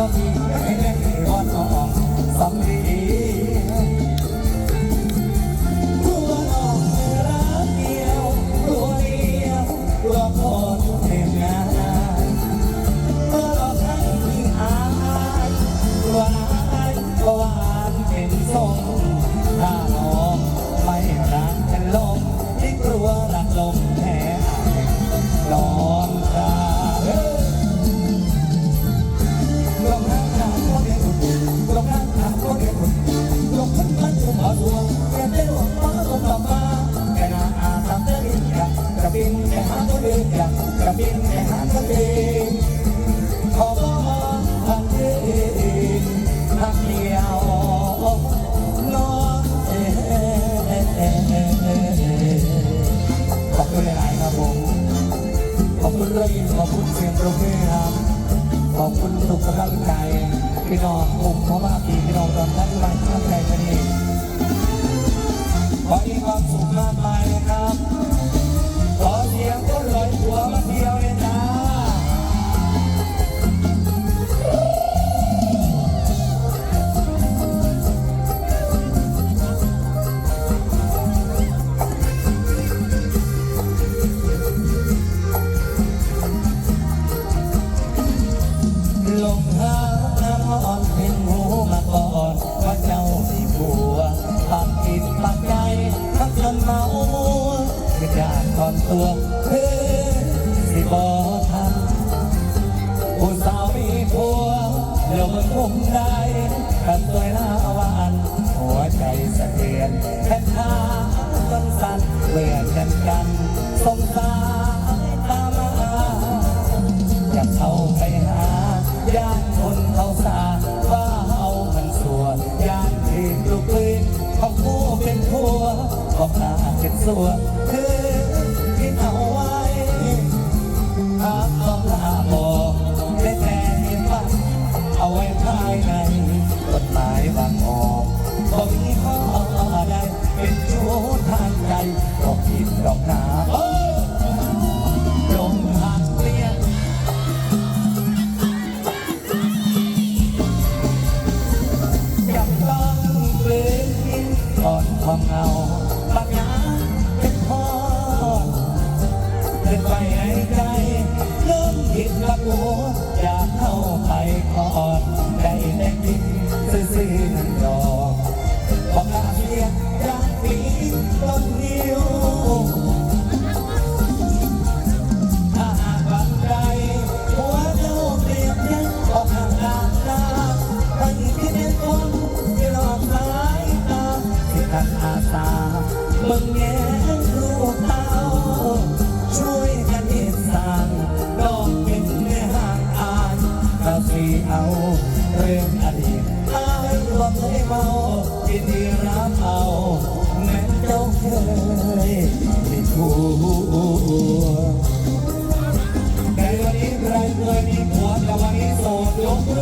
love you. ย่างคนเขาสาว่าเอามันสัวย่างที่ลูกเลี้ของผู้เป็นผัวของนาเจ็ดสัว ไกลเริ่มผิดละกูอยากเข้าไปกอดได้แต่คิดซื่อ 있고요.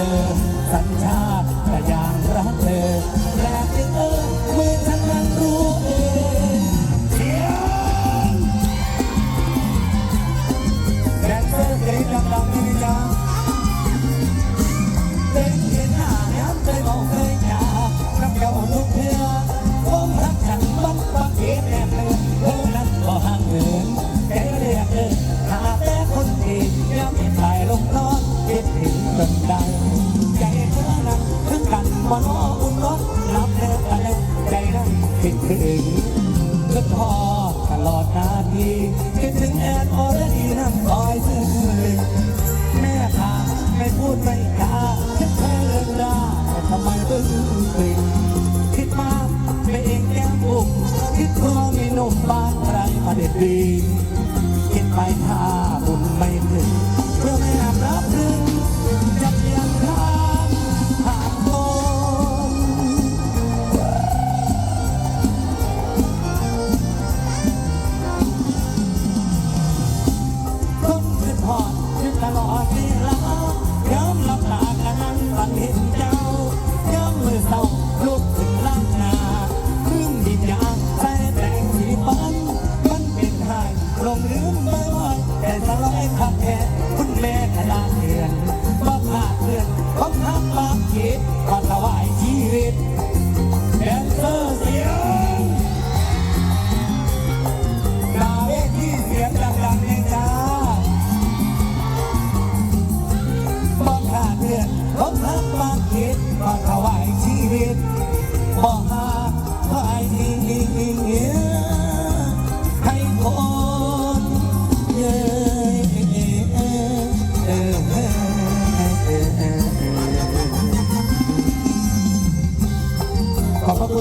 อ สัญชาติแต่ยังรักเธอแปลกจึงเออเมื่อฉันนั้นรู้เองเสียงแดนเซอร์กรี๊ดดังๆนี่จ้าเด็กเห็นหน้าย้ำใจบอกเคยจาน้ำเก่าทุกเพื่อผมรักฉันบังบังเกียแอบหนึ่งเท่านั้นก็ห่างเหินใจเรียกเดินหาแต่คนที่ย้ำถ่ายลงนอนคิดถึงจนได้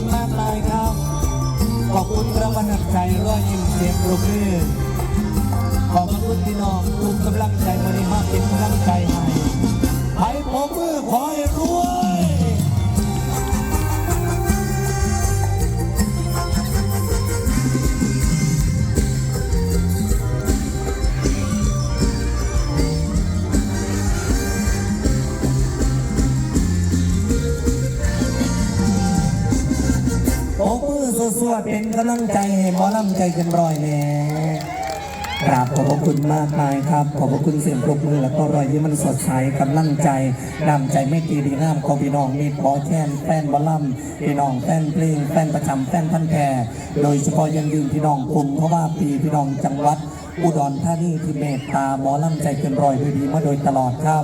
คุณมากมายครับ ขอบคุณรางวัลน้ำใจร้อยยิ้มเสียงปรบมือขอบคุณพี่น้องทุกกำลังใจวันนี้มาเป็นกำลังใจให้ให้ผมมือคอยรวย สวดๆเป็นกำลังใจให้หมอลำใจกันรอยแน่กราบขอบพระคุณมากมายครับ ขอบพระคุณเสียงปรบมือแล้วก็รอยยิ้มมันสดใสกำลังใจนำใจไม่ตีดีงามของพี่น้องมีพอแค้นแฟนหมอลำพี่น้องแฟนเพลงแฟนประจำแฟนพันแพรโดยเฉพาะยังยืนพี่น้องกลุ่มเพราะว่าปีพี่น้องจังหวัด อุดรธานีที่เมตตาหมอลำใจเกินรอยด้วยดีมาโดยตลอดครับ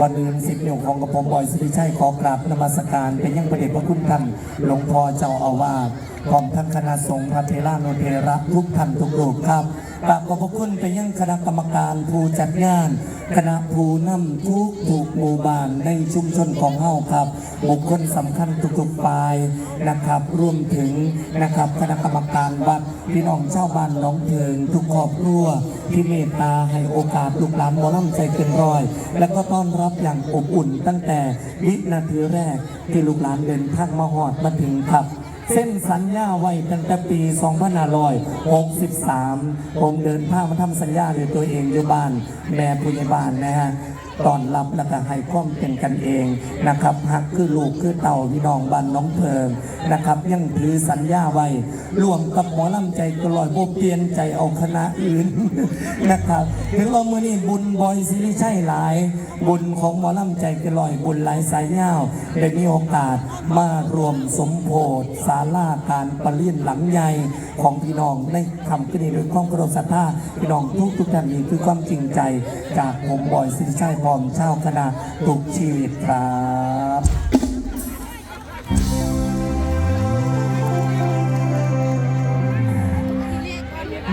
วันอื่นสิบเหนี่ยวของกระผมบอยสุริชัยขอกราบนมัสการเป็นยังประเดชพระคุณท่านหลวงพ่อเจ้าอาวาส พร้อมทั้งคณะสงฆ์พระเทรานุเทระทุกท่านทุกรูปครับกราบขอบพระคุณไปยังคณะกรรมการผู้จัดงาน คณะผู้นำทุกถูกหมู่บ้านในชุมชนของเฮาครับ บุคคลสำคัญทุกๆฝ่ายนะครับ รวมถึงนะครับคณะกรรมการวัดพี่น้องชาวบ้านน้องเพิงทุกครอบครัวที่เมตตาให้โอกาสลูกหลานหมอลำใจเกินร้อย และก็ต้อนรับอย่างอบอุ่นตั้งแต่วินาทีแรกที่ลูกหลานเดินทางมาหอดมาถึงครับ เส้นสัญญาไว้ตั้งแต่ปี 2563 ผมเดินทามาทำสัญญาด้วยตัวเองอยู่บ้าน แม่ผู้ใหญ่บ้านนะฮะ ตอนรับแล้วก็ให้ความเป็นกันเองนะครับหักคือลูกคือเต่าพี่น้องบ้านน้องเพิงนะครับ ยังถือสัญญาไว้รวมกับหมอลำใจกลอยโบเปลี่ยนใจเอาคณะอื่นนะครับถึงว่ามื่อนี้บุญบอยสิริชัยหลาย บุญของหมอลำใจกลอยบุญหลายสายเงาได้มีโอกาสมารวมสมโพธิศาลาการประเลียนหลังใหญ่ของพี่น้องในคำกระดิ่งด้วยความเครพศรัทธาพี่น้องทุกทุกท่านนี้คือความจริงใจจากผมบอยสิริชัยพร้อมเช่าคณะทุกชีวิตครับ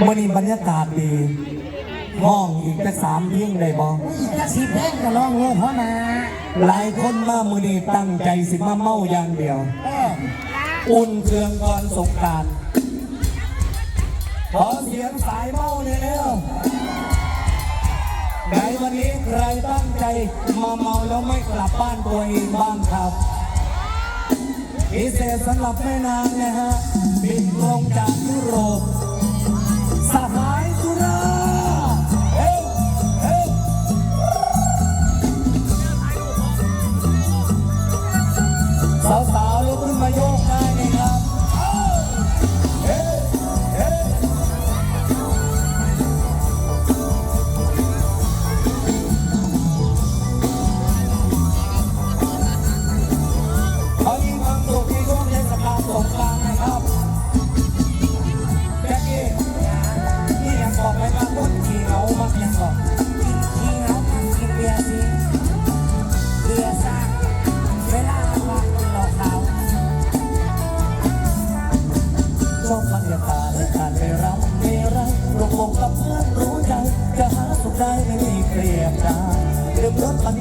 มื่อนี้บรรยากาศดีห้องอีกจะสามเพียงได้บ่กระซิบแดงก็ลองเลยเพราะนะหลายคนมามือนี้ตั้งใจสิมาเมาอย่างเดียวเอออุ่นเครื่องก่อนสงกรารขอเสียงสายเมาเนี่ยเร็ว ในวันนี้ใครตั้งใจมาเมาแล้วไม่กลับบ้านตัวเองบ้างครับพิเศษสำหรับแม่นางนะฮะบินลงจากยุโรป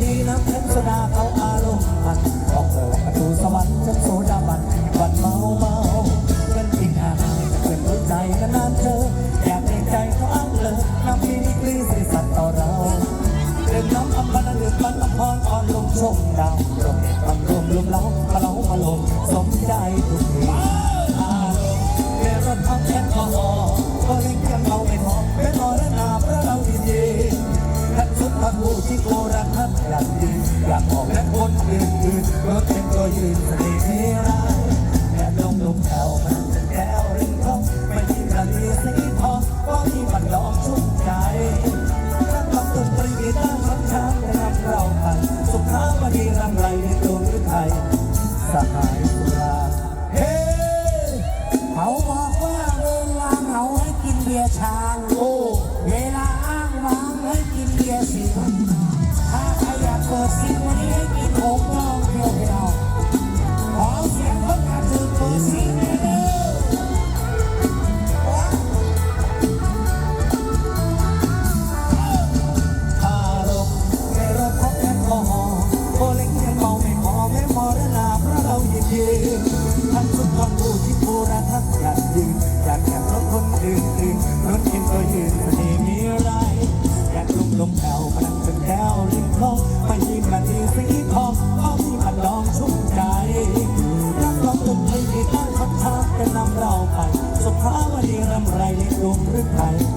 ดีน้ำเพชรสดาเขาอารมณ์มันออกเปิดประตูสวรรค์จนโซดาบันวันเมาเมาเงินกินอาหารเพื่อนรู้ใจนานเธออยากเองใจเขาอ้างเลยน้ำมีนิกลีสิสัตว์ต่อเราเรื่องน้ำอัมพันเรื่องบันอัมพรอ่อนลงชมดาวลมบังรวมรวมเล้ามาเล้ามาลมสมใจทุกทีอารมณ์เรื่องรถเอาแอลกอฮอล์ก็เล่นยังเอาไม่พอเป็นอรนาพระเราดีดีท่านสุดพักผู้ที่โคราชท่าน อยากดีอยากออกและคนอื่นอื่นรถเป็นตัวยืนเสน่ห์ที่ร้ายแอบลงลงแถวมันเป็นแถวริมคลองไม่ที่กะเลียสีพอก็ที่มันยอมชุ่มใจนักร้องดนตรีกีตาร์ช้ำช้ำได้รับเราไปสุขาวดีรำไรในตัวหรือไทยสหายำไรในดว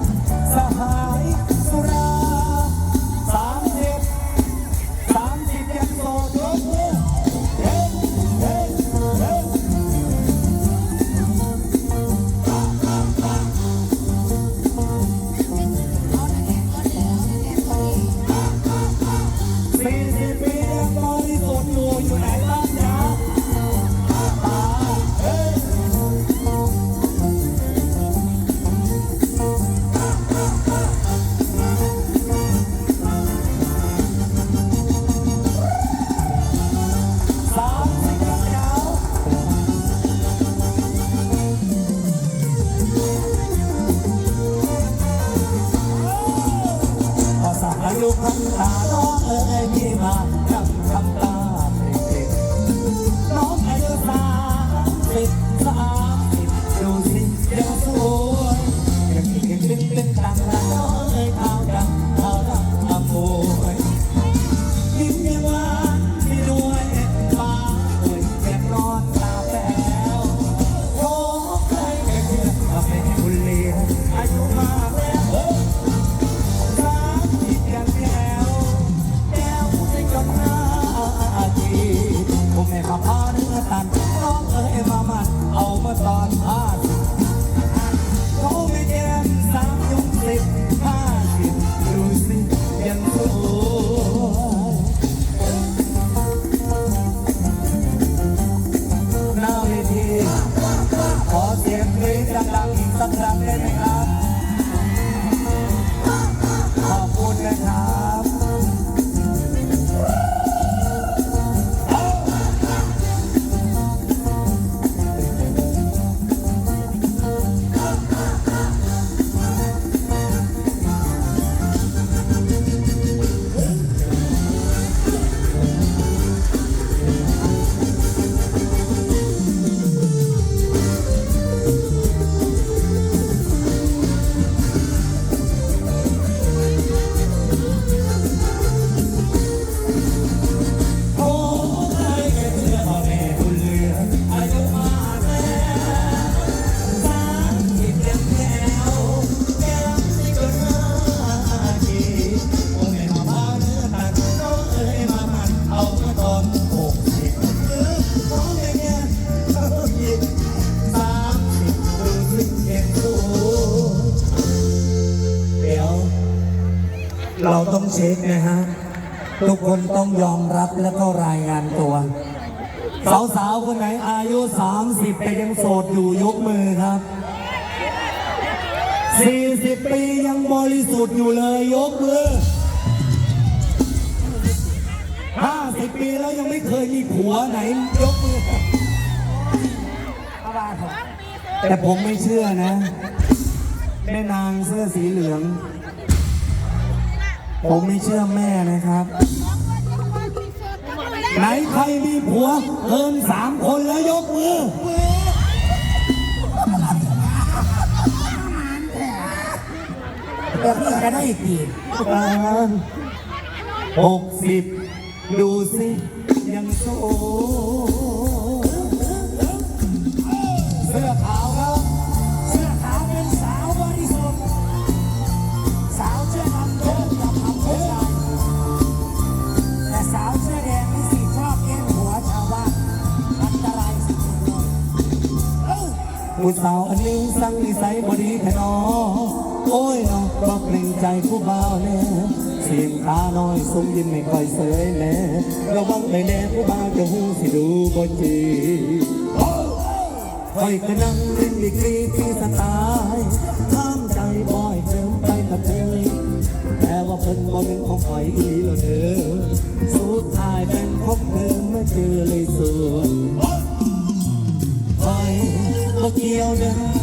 ผมแม่ขับพา คนต้องยอมรับแล้วก็รายงานตัว สาวๆคนไหนอายุ 30 แต่ยังโสดอยู่ยกมือครับ 40 ปียังบริสุทธิ์อยู่เลยยกมือ 50 ปีแล้วยังไม่เคยมีผัวไหนยกมือแต่ผมไม่เชื่อนะ แม่นางเสื้อสีเหลือง ผมไม่เชื่อแม่นะครับ ไหนใครมีผัวเกินสามคนแล้วยกมือเดี๋ยวพี่จะได้กี่หกสิบดูสิ ยังโสด สาวอันนี้สั่งนิสัยบดีแท้นอโอ้ยเนาะบอกเกรงใจผู้บ่าวแน่เสียงตาน้อยสมยิ้มไม่ค่อยเสยแน่ระวังไปแน่ผู้บ่าวจะหูสิดูบ่จีคอยกระนั่งรินดีกรีที่สไตล์ห้ามใจบ่อยเจิมไปกับเธอแต่ว่าเพิ่นบ่เป็นของข่อยอีหลีแล้วเด้อสุดท้ายเป็นของเธอเมื่อเจอเลยส่วยคอย บ่เกี่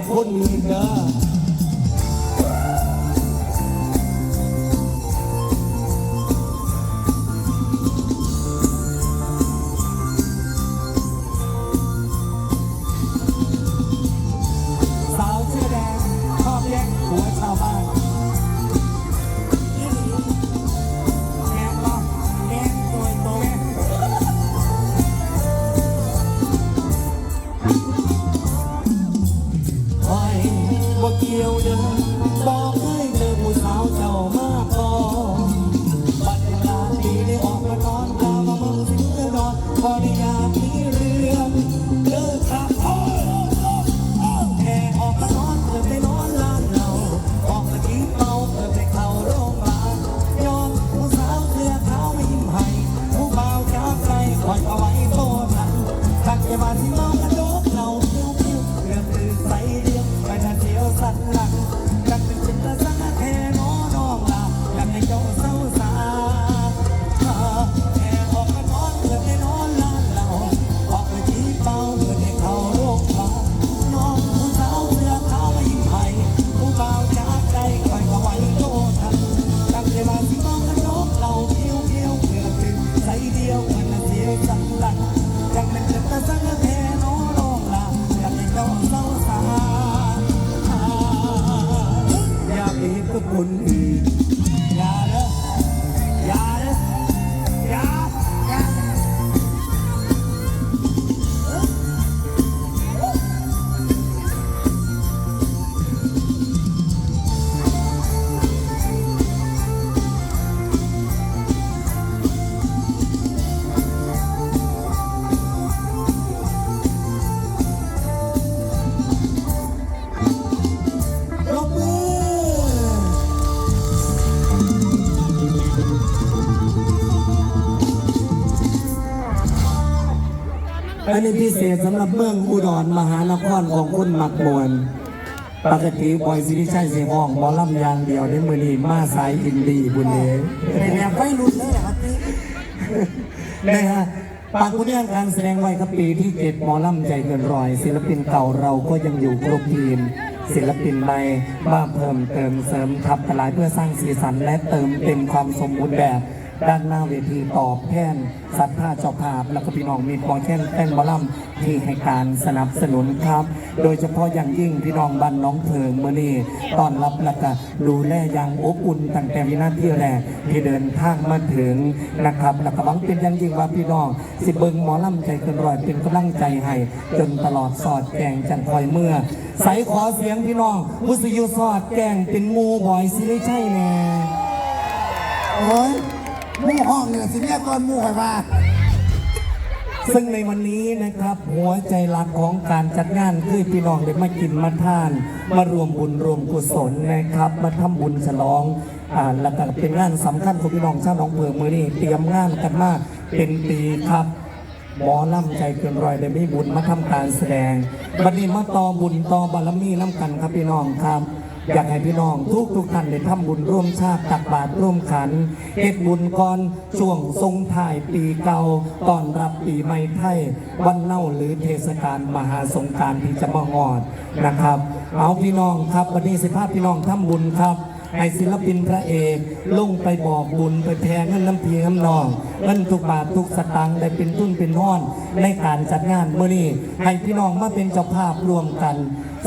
กับคนอื่นเด้อ คนอื่น นนี้พิเศษสำหรับเมืองอุดรมหานครของคนมักมวนปกติบอยสิริชัยเสียงห้องหมอลำอยางเดียวในมือนี้มาสายอินดีบุญเองเป็นแบบไม่รุนเลยนะครับพี่นะฮะปากคุณย่างการแสดงไว้ครับปีที่เจ็ดหมอลำใจเกินร้อย ศิลปินเก่าเราก็ยังอยู่ครบทีม ศิลปินใหม่มาเพิ่มเติมเสริมทับทลายเพื่อสร้างสีสันและเติมเต็มความสมบูรณ์แบบ ด้านหน้าเวทีตอบแทนสัตว์ผ้าเจ้าภาพ แล้วก็พี่น้องมีพอแค่นแป้นบอลลัมที่ให้การสนับสนุนครับ โดยเฉพาะอย่างยิ่งพี่น้องบ้านน้องเพิงเมื่อนี้ตอนรับและก็ดูแลอย่างอบอุ่นตั้งแต่วินาทีแรกที่เดินทางมาถึงนะครับแล้วก็หวังเป็นอย่างยิ่งว่าพี่น้อง สิเบิงหมอลำใจเกินร้อยเป็นกำลังใจให้จนตลอดสอดแกงจังคอยเมื่อ ใสขอเสียงพี่น้องผู้สิยู่สอดแกงเป็นหมูบอยสิได้ใช่แน่โอ้ย มู่ห้องเนี่ยสิเนี่ยก่อนมู่ใครมาซึ่งในวันนี้นะครับ หัวใจหลักของการจัดงานคือพี่น้องได้มากินมาทาน มารวมบุญรวมกุศลนะครับ มาทำบุญฉลองอ่าแล้วก็เป็นงานสำคัญของพี่น้องชาวหนองเผือมือนี้เตรียมงานกันมากเป็นปีครับหมอลำใจเกินรอยได้มีบุญมาทำการแสดงบัดนี้มาต่อบุญต่อบารมีน้ำกันครับพี่น้องครับ อยากให้พี่น้องทุกทุกท่านได้ทำบุญร่วมชาติตักบาตรร่วมขันเฮ็ดบุญก่อนช่วงทรงถ่ายปีเก่าตอนรับปีใหม่ไทยวันเน่าหรือเทศกาลมหาสงการที่จะมางอดนะครับ เอาพี่น้องครับวันนี้สิภาพพี่น้องทำบุญครับให้ศิลปินพระเอกลงไปบอกบุญไปแทงเงินน้ำพีน้ำนองเงินทุกบาททุกสตางค์ได้เป็นทุนเป็นห้อน ในการจัดงานเมื่อนี้ให้พี่น้องมาเป็นเจ้าภาพรวมกัน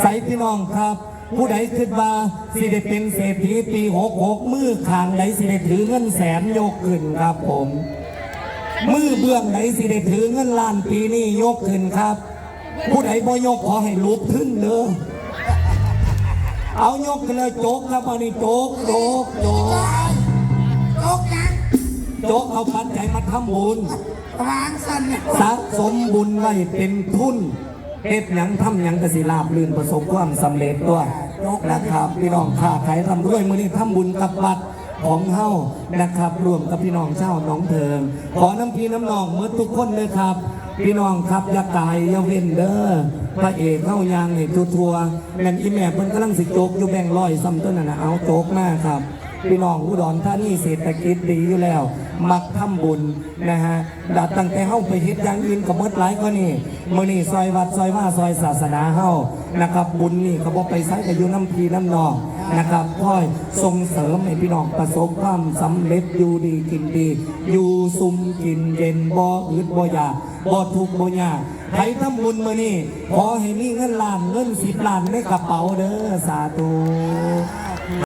ใส่พี่น้องครับ ผู้ใดคิดว่าสิได้เป็นเศรษฐีปีหกหกมือขางใดสิได้ถือเงินแสนยกขึ้นครับผม มือเบื้องไหนสิได้ถือเงินล้านปีนี้ยกขึ้นครับ ผู้ใดบ่ยกขอให้ลุกขึ้นเลยเอายกกันเลยโจกครับอันนี้โจกโจกโจกโลกยังโจกเอาปัจจัยมาทำบุญ วางสันเนี่ย สะสมบุญไว้เป็นทุน เฮ็ดหยังทำหยังกสิลาบลื่นประสบความสำเร็จตัวนะครับพี่น้องค้าขายทำด้วยมือนี้ทำบุญกับบัตรของเฮานะครับรวมกับพี่น้องเช่าวหน้องเพิงขอน้ำพี่น้ำนองเมื่อทุกคนเลยครับ พี่น้องครับอย่ากายอย่าเว้นเด้อพระเอกเข้ายางให้ทัวๆแม่นอีแม่เพิ่นกำลังสิโจกอยู่แบ่งร้อยซ้ำต้นน่ะนะเอาโจกมากครับ พี่น้องอุดรธานีเศรษฐกิจดีอยู่แล้ว มักทำบุญนะฮะดัดตั้งแต่เฮาไปเฮ็ดอย่างอื่นก็หมดหลายกว่านี่มื้อนี้ซอยวัดซอยว่าซอยศาสนาเฮานะครับบุญนี่ก็บ่ไปไสก็อยู่น้ำพีน้ำนองนะครับค่อยส่งเสริมให้พี่น้องประสบความสำเร็จอยู่ดีกินดี อยู่ซุมกินเย็นบ่อึดบ่อยากบ่ทุกบ่ยากใครทำบุญมือนี้ขอให้มีเงินล้านเงิน10ล้านในกระเป๋าเด้อสาธุ